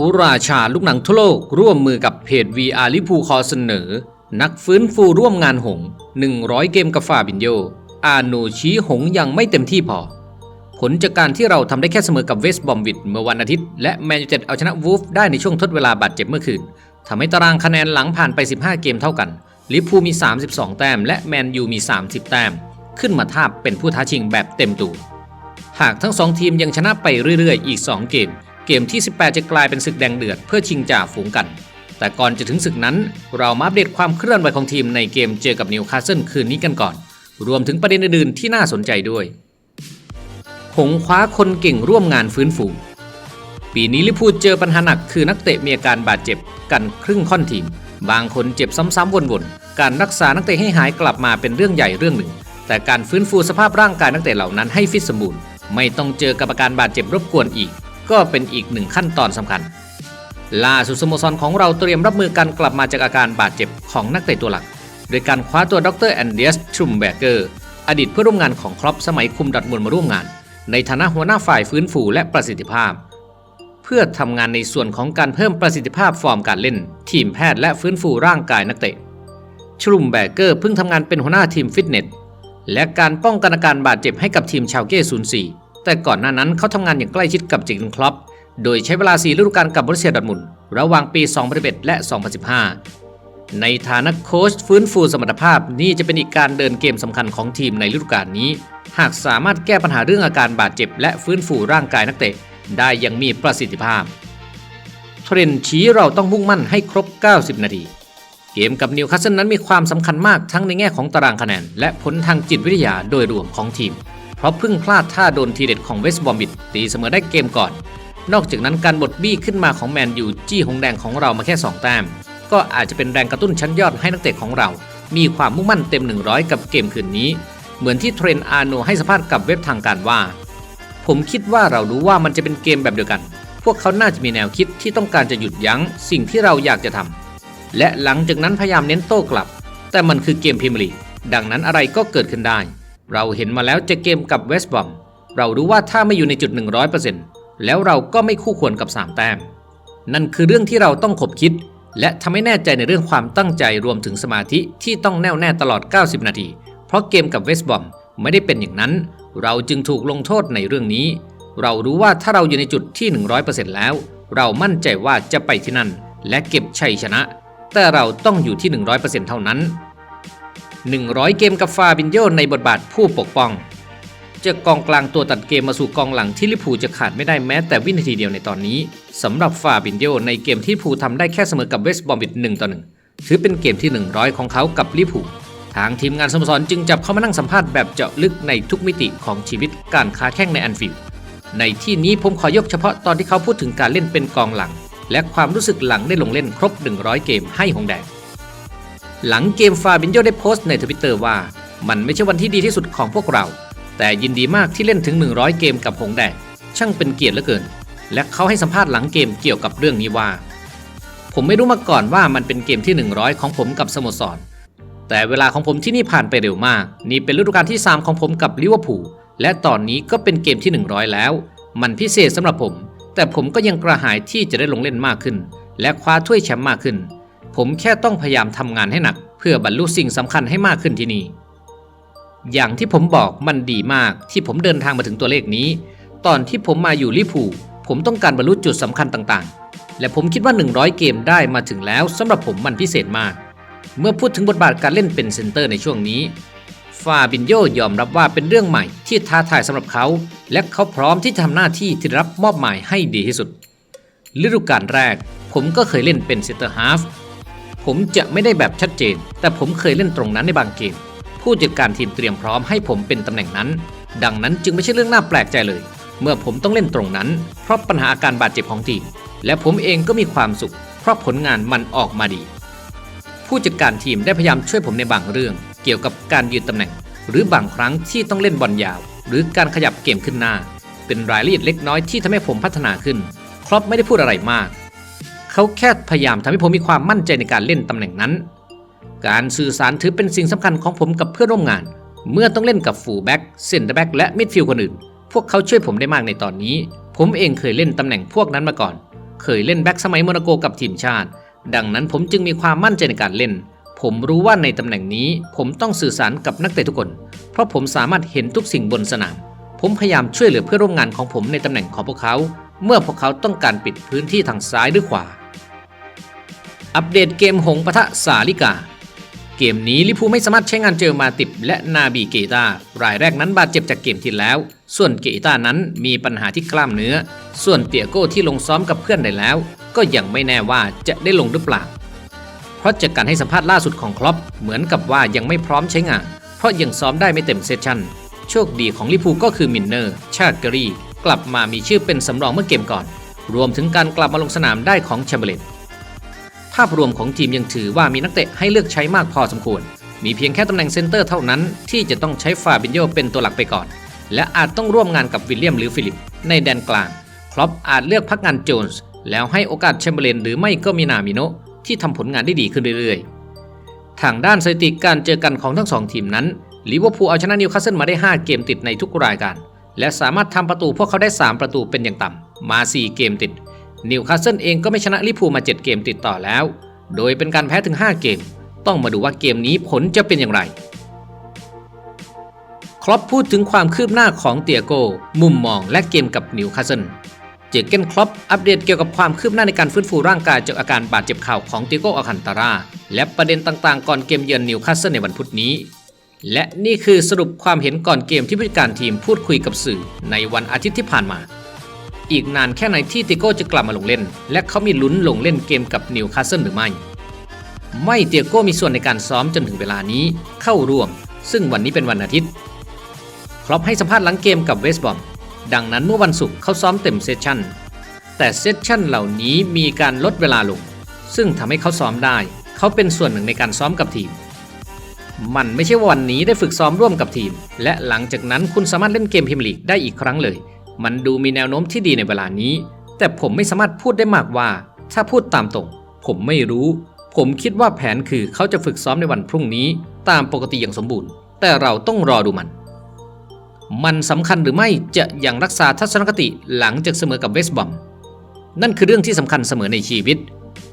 อุราชาลูกหนังทั่วโลก ร่วมมือกับเพจ VR ลิพูคอเสนอ นักฟื้นฟูร่วมงานหง 100 เกมกับฟาบินโย อาโนชี้หงยังไม่เต็มที่พอ ผลจากการที่เราทำได้แค่เสมอกับเวสต์บอมวิดเมื่อวันอาทิตย์ และแมนยูเต็ดเอาชนะวูฟได้ในช่วงทดเวลาบาดเจ็บเมื่อคืนทำให้ตารางคะแนนหลังผ่านไป 15 เกมเท่ากันลิพูมี 32 แต้ม และแมนยูมี 30 แต้ม ขึ้นมาทาบเป็นผู้ท้าชิงแบบเต็มตัวหากทั้งสองทีมยังชนะไปเรื่อยๆ อีก 2 เกม เกมที่ 18 จะกลายเป็นศึกแดงเดือดเพื่อชิงจ่าฝูงกัน แต่ก่อนจะถึงศึกนั้น เรามาอัปเดตความเคลื่อนไหวของทีมในเกมเจอกับนิวคาสเซิลคืนนี้กันก่อน รวมถึงประเด็นอื่นๆที่น่าสนใจด้วยหงคว้าคนเก่งร่วมงานฟื้นฟูปีนี้ลิเวอร์พูลเจอปัญหาหนักคือนักเตะมีอาการบาดเจ็บกันครึ่งค่อนทีม บางคนเจ็บซ้ำๆวนๆ การรักษานักเตะให้หายกลับมาเป็นเรื่องใหญ่เรื่องหนึ่ง แต่การฟื้นฟูสภาพร่างกายนักเตะเหล่านั้นให้ฟิตสมบูรณ์ ไม่ต้องเจอกับอาการบาดเจ็บรบกวนอีก ก็เป็นอีกหนึ่งขั้นตอนสำคัญ ล่าสุดสโมสรของเราเตรียมรับมือการกลับมาจากอาการบาดเจ็บของนักเตะตัวหลัก โดยการคว้าตัวดรแอนเดียสทรุมแบเกอร์อดีตเพื่อนร่วมงานของครอปสมัยคุมดัดมุนมาร่วมงาน ในฐานะหัวหน้าฝ่ายฟื้นฟูและประสิทธิภาพ เพื่อทำงานในส่วนของการเพิ่มประสิทธิภาพฟอร์มการเล่น ทีมแพทย์และฟื้นฟูร่างกายนักเตะชลุมแบเกอร์เพิ่งทำงานเป็นหัวหน้าทีมฟิตเนสและการป้องกันอาการบาดเจ็บให้กับทีมชาวเก้04 แต่ก่อนหน้านั้นเขาทำงานอย่างใกล้ชิดกับจิงคลอปโดยใช้เวลา4ฤดูกาลกับบรุเซียดอทมุนระหว่างปี 2011 และ 2015 ในฐานะโค้ชฟื้นฟูสมรรถภาพนี่จะเป็นอีกการเดินเกมสำคัญของทีมในฤดูกาลนี้ หากสามารถแก้ปัญหาเรื่องอาการบาดเจ็บ และฟื้นฟูร่างกายนักเตะ ได้อย่างมีประสิทธิภาพ เทรนชี้เราต้องมุ่งมั่นให้ครบ 90 นาที เกมกับนิวคาสเซิลนั้นมีความสำคัญมากทั้งในแง่ของตารางคะแนน และผลทางจิตวิทยาโดยรวมของทีม เพราะเพิ่งพลาดท่าโดนทีเด็ดของเวสต์บอมบิดตีเสมอได้เกมก่อน นอกจากนั้นการบดบี้ขึ้นมาของแมนยูจี้หงแดงของเรามาแค่ 2 แต้ม ก็อาจจะเป็นแรงกระตุ้นชั้นยอดให้นักเตะของเรา มีความมุ่งมั่นเต็ม 100 กับเกมคืนนี้ เหมือนที่เทรนอาโนให้สัมภาษณ์กับเว็บทางการว่า ผมคิดว่าเรารู้ว่ามันจะเป็นเกมแบบเดียวกัน พวกเขาน่าจะมีแนวคิดที่ต้องการจะหยุดยั้งสิ่งที่เราอยากจะทำและหลังจากนั้นพยายามเน้นโต้กลับ แต่มันคือเกมพรีเมียร์ลีกดังนั้นอะไรก็เกิดขึ้นได้ เราเห็นมาแล้วจะเกมกับเวสต์บอมเรารู้ว่าถ้าไม่อยู่ในจุด 100%แล้วเราก็ไม่คู่ควรกับ 3 แต้ม นั่นคือเรื่องที่เราต้องขบคิด และทำให้แน่ใจในเรื่องความตั้งใจรวมถึงสมาธิที่ต้องแน่วแน่ตลอด 90 นาที เพราะเกมกับเวสต์บอมไม่ได้เป็นอย่างนั้น เราจึงถูกลงโทษในเรื่องนี้ เรารู้ว่าถ้าเราอยู่ในจุดที่ 100%แล้ว เรามั่นใจว่าจะไปที่นั่น และเก็บชัยชนะ แต่เราต้องอยู่ที่ 100%เท่านั้น 100 เกมกับฟาบินโยในบทบาทผู้ปกป้องจากกองกลางตัวตัดเกมมาสู่กองหลังที่ลิพูจะขาดไม่ได้แม้แต่วินาทีเดียวในตอนนี้สำหรับฟาบินโยในเกมที่ลิเวอร์พูทำได้แค่เสมอกับเวสต์บอมบิด1ต่อ1ถือเป็นเกมที่ 100 ของเขากับลิพูทางทีมงานสโมสรจึงจับเขามานั่งสัมภาษณ์แบบเจาะลึกในทุกมิติของชีวิตการค้าแข่งในแอนฟิลด์ในที่นี้ผมขอยกเฉพาะตอนที่เขาพูดถึงการเล่นเป็นกองหลัง และความรู้สึกหลังได้ลงเล่นครบ 100 เกมให้หงแดง หลังเกมฟาบินโยได้โพสต์ในทวิตเตอร์ว่า มันไม่ใช่วันที่ดีที่สุดของพวกเรา แต่ยินดีมากที่เล่นถึง 100 เกมกับหงแดงช่างเป็นเกียรติเหลือเกิน และเขาให้สัมภาษณ์หลังเกมเกี่ยวกับเรื่องนี้ว่า ผมไม่รู้มาก่อนว่ามันเป็นเกมที่ 100 ของผมกับสโมสร แต่เวลาของผมที่นี่ผ่านไปเร็วมาก นี่เป็นฤดูกาลที่ 3 ของผมกับลิเวอร์พูลและตอนนี้ก็เป็นเกมที่ 100 แล้ว มันพิเศษสำหรับผม แต่ผมก็ยังกระหายที่จะได้ลงเล่นมากขึ้น และคว้าถ้วยแชมป์มากขึ้น ผมแค่ต้องพยายามทำงานให้หนัก เพื่อบรรลุสิ่งสำคัญให้มากขึ้นที่นี่ อย่างที่ผมบอกมันดีมากที่ผมเดินทางมาถึงตัวเลขนี้ ตอนที่ผมมาอยู่ลิพูผมต้องการบรรลุจุดสำคัญต่างๆ และผมคิดว่า 100 เกมได้มาถึงแล้วสำหรับผมมันพิเศษมาก เมื่อพูดถึงบทบาทการเล่นเป็นเซนเตอร์ในช่วงนี้ฟาบินโยยอมรับว่าเป็นเรื่องใหม่ที่ท้าทายสำหรับเขา และเขาพร้อมที่จะทำหน้าที่ที่รับมอบหมายให้ดีที่สุดฤดูกาลแรก ผมก็เคยเล่นเป็นเซนเตอร์ฮาฟ ผมจะไม่ได้แบบชัดเจน แต่ผมเคยเล่นตรงนั้นในบางเกม ผู้จัดการทีมเตรียมพร้อมให้ผมเป็นตำแหน่งนั้น ดังนั้นจึงไม่ใช่เรื่องน่าแปลกใจเลย เมื่อผมต้องเล่นตรงนั้น เพราะปัญหาอาการบาดเจ็บของทีม และผมเองก็มีความสุข เพราะผลงานมันออกมาดี ผู้จัดการทีมได้พยายามช่วยผมในบางเรื่อง เกี่ยวกับการยืนตำแหน่ง หรือบางครั้งที่ต้องเล่นบอลยาว หรือการขยับเกมขึ้นหน้า เป็นรายละเอียดเล็กน้อยที่ทำให้ผมพัฒนาขึ้นครอปไม่ได้พูดอะไรมาก เขาแค่พยายามทำให้ผมมีความมั่นใจในการเล่นตำแหน่งนั้น การสื่อสารถือเป็นสิ่งสำคัญของผมกับเพื่อนร่วมงาน เมื่อต้องเล่นกับฟูลแบ็กเซนเตอร์แบ็กและมิดฟิลด์คนอื่น พวกเขาช่วยผมได้มากในตอนนี้ ผมเองเคยเล่นตำแหน่งพวกนั้นมาก่อน เคยเล่นแบ็กสมัยโมนาโกกับทีมชาติ ดังนั้นผมจึงมีความมั่นใจในการเล่น ผมรู้ว่าในตำแหน่งนี้ผมต้องสื่อสารกับนักเตะทุกคน เพราะผมสามารถเห็นทุกสิ่งบนสนาม ผมพยายามช่วยเหลือเพื่อนร่วมงานของผมในตำแหน่งของพวกเขา เมื่อพวกเขาต้องการปิดพื้นที่ทางซ้ายหรือขวา อัปเดตเกมหงปะทะสาลิกา เกมนี้ลิพูไม่สามารถใช้งานเจอมาติบและนาบีเกตารายแรกนั้นบาดเจ็บจากเกมที่แล้ว ส่วนเกตานั้นมีปัญหาที่กล้ามเนื้อ ส่วนเตียโก้ที่ลงซ้อมกับเพื่อนได้แล้ว ก็ยังไม่แน่ว่าจะได้ลงหรือเปล่า เพราะจากการให้สัมภาษณ์ล่าสุดของครอปเหมือนกับว่ายังไม่พร้อมใช้งาน เพราะยังซ้อมได้ไม่เต็มเซสชั่น โชคดีของลิพูก็คือมินเนอร์ ชาติกรีกลับมามีชื่อเป็นสำรองเมื่อเกมก่อน รวมถึงการกลับมาลงสนามได้ของแชมเบร์เลนภาพรวมของทีมยังถือว่ามีนักเตะให้เลือกใช้มากพอสมควร มีเพียงแค่ตำแหน่งเซนเตอร์เท่านั้นที่จะต้องใช้ฟาบินโยเป็นตัวหลักไปก่อน และอาจต้องร่วมงานกับวิลเลียมหรือฟิลิป ในแดนกลางครอปอาจเลือกพักงานโจนส์แล้วให้โอกาสแชมเบอร์เลนหรือไม่ก็มีนามิโนที่ทำผลงานได้ดีขึ้นเรื่อยๆ ทางด้านสถิติการเจอกันของทั้งสองทีมนั้นลิเวอร์พูลเอาชนะนิวคาสเซิลมาได้ 5 เกมติดในทุกรายการ และสามารถทำประตูพวกเขาได้ 3 ประตูเป็นอย่างต่ำมา 4 เกมติด นิวคาสเซิลเองก็ไม่ชนะลิพูมา 7 เกมติดต่อแล้ว โดยเป็นการแพ้ถึง 5 เกม ต้องมาดูว่าเกมนี้ผลจะเป็นอย่างไรครอปพูดถึงความคืบหน้าของเตียโก มุมมองและเกมกับนิวคาสเซิล เจเกนครอปอัปเดตเกี่ยวกับความคืบหน้าในการฟื้นฟูร่างกายจากอาการบาดเจ็บเข่าของเตียโกอาคันตาราและประเด็นต่างๆ ก่อนเกมเยือนนิวคาสเซิลในวันพุธนี้ และนี่คือสรุปความเห็นก่อนเกมที่ผู้จัดการทีมพูดคุยกับสื่อในวันอาทิตย์ที่ผ่านมา อีกนานแค่ไหนที่ติโก้จะกลับมาลงเล่น และเขามีลุ้นลงเล่นเกมกับนิวคาสเซิลหรือไม่ ไม่เตียโก้มีส่วนในการซ้อมจนถึงเวลานี้เข้าร่วม ซึ่งวันนี้เป็นวันอาทิตย์ครอปให้สัมภาษณ์หลังเกมกับเวสบอมดังนั้นเมื่อวันศุกร์เขาซ้อมเต็มเซสชั่น แต่เซสชั่นเหล่านี้มีการลดเวลาลง ซึ่งทำให้เขาซ้อมได้ เขาเป็นส่วนหนึ่งในการซ้อมกับทีม มันไม่ใช่วันนี้ได้ฝึกซ้อมร่วมกับทีม และหลังจากนั้นคุณสามารถเล่นเกมพรีเมียร์ลีกได้อีกครั้งเลย มันดูมีแนวโน้มที่ดีในเวลานี้ แต่ผมไม่สามารถพูดได้มากว่า ถ้าพูดตามตรง ผมไม่รู้ ผมคิดว่าแผนคือเขาจะฝึกซ้อมในวันพรุ่งนี้ ตามปกติอย่างสมบูรณ์ แต่เราต้องรอดูมัน มันสำคัญหรือไม่จะยังรักษาทัศนคติหลังจากเสมอกับเวสบอมนั่นคือเรื่องที่สำคัญเสมอในชีวิต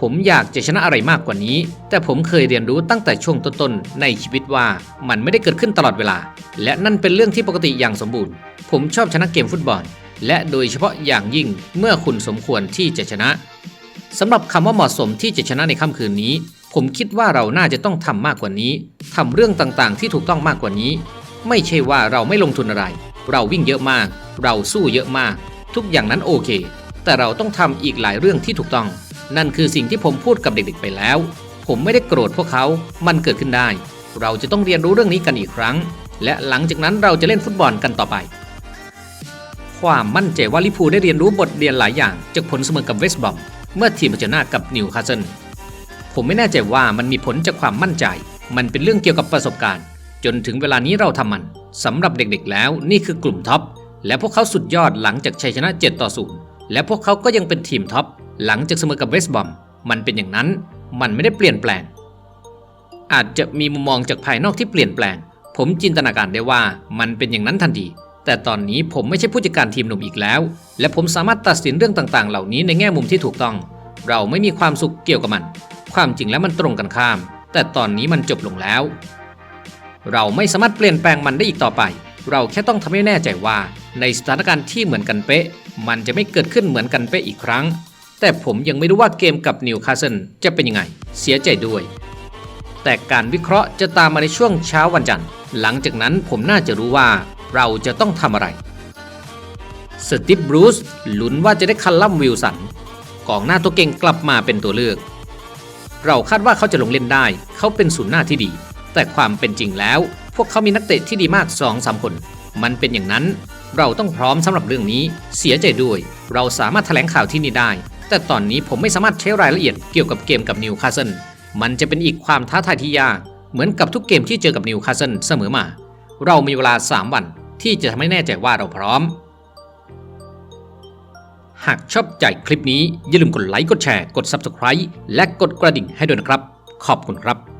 ผมอยากจะชนะอะไรมากกว่านี้ แต่ผมเคยเรียนรู้ตั้งแต่ช่วงต้นๆ ในชีวิตว่ามันไม่ได้เกิดขึ้นตลอดเวลา และนั่นเป็นเรื่องที่ปกติอย่างสมบูรณ์ ผมชอบชนะเกมฟุตบอล และโดยเฉพาะอย่างยิ่งเมื่อคุณสมควรที่จะชนะสำหรับคำว่าเหมาะสมที่จะชนะในค่ำคืนนี้ ผมคิดว่าเราน่าจะต้องทำมากกว่านี้ทำเรื่องต่างๆ ที่ถูกต้องมากกว่านี้ ไม่ใช่ว่าเราไม่ลงทุนอะไร เราวิ่งเยอะมาก เราสู้เยอะมาก ทุกอย่างนั้นโอเค แต่เราต้องทำอีกหลายเรื่องที่ถูกต้อง นั่นคือสิ่งที่ผมพูดกับเด็กๆไปแล้ว ผมไม่ได้โกรธพวกเขา มันเกิดขึ้นได้ เราจะต้องเรียนรู้เรื่องนี้กันอีกครั้ง และหลังจากนั้นเราจะเล่นฟุตบอลกันต่อไป ความมั่นใจว่าลิพูได้เรียนรู้บทเรียนหลายอย่าง จากผลเสมอกับเวสต์บอมเมื่อทีมเผชิญหน้ากับนิวคาสเซิลผมไม่แน่ใจว่ามันมีผลจากความมั่นใจ มันเป็นเรื่องเกี่ยวกับประสบการณ์ จนถึงเวลานี้เราทำมันสำหรับเด็กๆ แล้วนี่คือกลุ่มท็อปและพวกเขาสุดยอดหลังจากชัยชนะ 7 ต่อ 0 และพวกเขาก็ยังเป็นทีมท็อป หลังจากเสมอกับเวสต์บอมมันเป็นอย่างนั้นมันไม่ได้เปลี่ยนแปลง อาจจะมีมุมมองจากภายนอกที่เปลี่ยนแปลง ผมจินตนาการได้ว่ามันเป็นอย่างนั้นทันทีแต่ตอนนี้ผมไม่ใช่ผู้จัดการทีมหนุ่มอีกแล้ว และผมสามารถตัดสินเรื่องต่างๆ เหล่านี้ในแง่มุมที่ถูกต้อง เราไม่มีความสุขเกี่ยวกับมัน ความจริงแล้วมันตรงกันข้าม แต่ตอนนี้มันจบลงแล้ว เราไม่สามารถเปลี่ยนแปลงมันได้อีกต่อไป เราแค่ต้องทำให้แน่ใจว่า ในสถานการณ์ที่เหมือนกันเป๊ะ มันจะไม่เกิดขึ้นเหมือนกันเป๊ะอีกครั้ง แต่ผมยังไม่รู้ว่าเกมกับนิวคาสเซิลจะเป็นยังไง เสียใจด้วย แต่การวิเคราะห์จะตามมาในช่วงเช้าวันจันทร์ หลังจากนั้นผมน่าจะรู้ว่าเราจะต้องทำอะไร สติปบรูซลุ้นว่าจะได้คัลลัมวิลสันกองหน้าตัวเก่งกลับมาเป็นตัวเลือก เราคาดว่าเขาจะลงเล่นได้ เขาเป็นศูนย์หน้าที่ดี แต่ความเป็นจริงแล้ว พวกเขามีนักเตะที่ดีมาก2อสคน มันเป็นอย่างนั้น เราต้องพร้อมสำหรับเรื่องนี้ เสียใจด้วย เราสามารถแถลงข่าวที่นี่ได้ แต่ตอนนี้ผมไม่สามารถใช้รายละเอียดเกี่ยวกับเกมกับนิวคาสเซิลมันจะเป็นอีกความท้าทายที่ยากเหมือนกับทุกเกมที่เจอกับนิวคาสเซิลเสมอมา เรามีเวลา 3 วันที่จะทำให้แน่ใจว่าเราพร้อม หากชอบใจคลิปนี้อย่าลืมกดไลค์กดแชร์กด Subscribe และกดกระดิ่งให้ด้วยนะครับ ขอบคุณครับ